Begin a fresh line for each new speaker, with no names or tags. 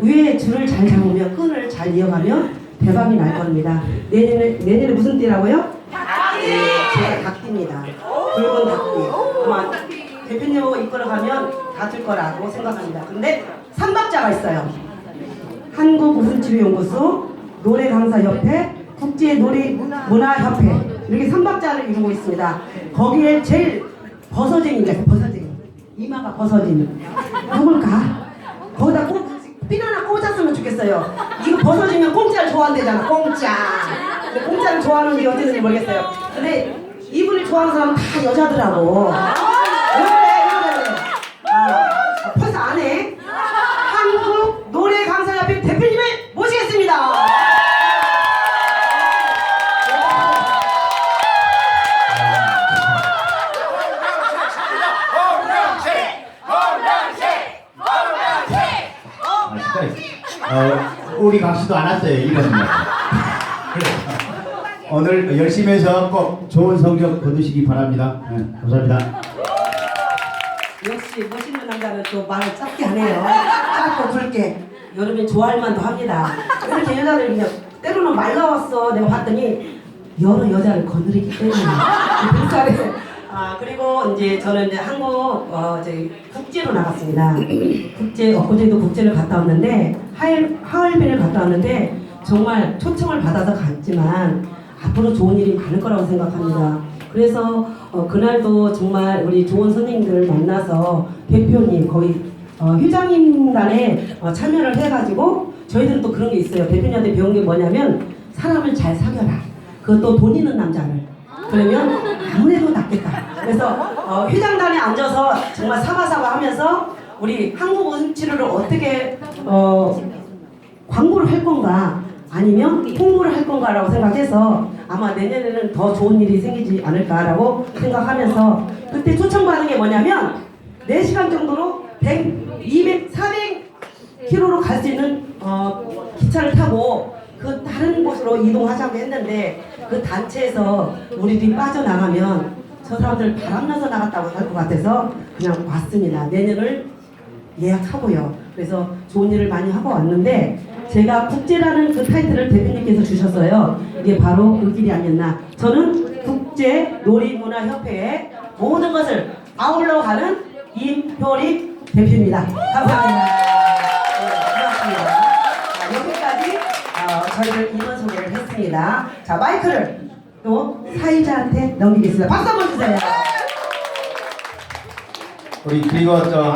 위에 줄을 잘 잡으면 끈을 잘 이어가면 대박이 날 겁니다. 내년에 내년에 무슨 띠라고요? 닭띠. 제가 닭띠입니다. 붉은 닭띠. 아마 대표님하고 이끌어가면 다될 거라고 생각합니다. 근데 삼박자가 있어요. 한국우승치료연구소 노래 강사 협회 국제 노래 문화 협회 이렇게 삼박자를 이루고 있습니다. 거기에 제일 버서쟁이입니다. 버서쟁이. 이마가 버서진. 누굴까? 좋겠어요. 이거 벗어지면 공짜를 좋아한대잖아. 공짜. 근데 공짜를 좋아하는지 어쨌는지 모르겠어요. 근데 이분을 좋아하는 사람은 다 여자더라고.
어, 우리 강씨도 안 왔어요 이러면 오늘 열심히 해서 꼭 좋은 성적 거두시기 바랍니다 네, 감사합니다
역시 멋있는 남자는 또 말을 짧게 하네요. 짧고 굵게. 여러분 좋아할 만도 합니다. 이렇게 여자들 그냥 때로는 말 나왔어. 내가 봤더니 여러 여자를 거느리기 때문에. 불살에. 아 그리고 이제 저는 이제 한국 어 저기 국제로 나갔습니다. 국제 엊그제도 국제를 갔다 왔는데 하얼 하얼빈을 갔다 왔는데 정말 초청을 받아서 갔지만 앞으로 좋은 일이 많을 거라고 생각합니다. 그래서 어, 그날도 정말 우리 좋은 선생님들을 만나서 대표님 거의 어, 회장님단에 어, 참여를 해가지고 저희들은 또 그런 게 있어요. 대표님한테 배운 게 뭐냐면 사람을 잘 사겨라. 그것도 돈 있는 남자를. 그러면 아무래도 낫겠다. 그래서 어, 회장단에 앉아서 정말 사과사과 하면서 우리 한국 운치료를 어떻게 어, 광고를 할 건가 아니면 홍보를 할 건가라고 생각해서 아마 내년에는 더 좋은 일이 생기지 않을까라고 생각하면서 그때 초청받은 게 뭐냐면 4시간 정도로 100, 200, 400km로 갈 수 있는 어, 기차를 타고 그 다른 곳으로 이동하자고 했는데 그 단체에서 우리들이 빠져나가면 저 사람들 바람나서 나갔다고 할 것 같아서 그냥 왔습니다. 내년을 예약하고요. 그래서 좋은 일을 많이 하고 왔는데 제가 국제라는 그 타이틀을 대표님께서 주셨어요. 이게 바로 그 길이 아니었나. 저는 국제 놀이문화협회의 모든 것을 아울러 가는 임효리 대표입니다. 감사합니다. 어, 저희를 임원 소개를 했습니다. 자 마이크를 또 사회자한테 넘기겠습니다. 박수 한번 주세요.
우리 그리고 저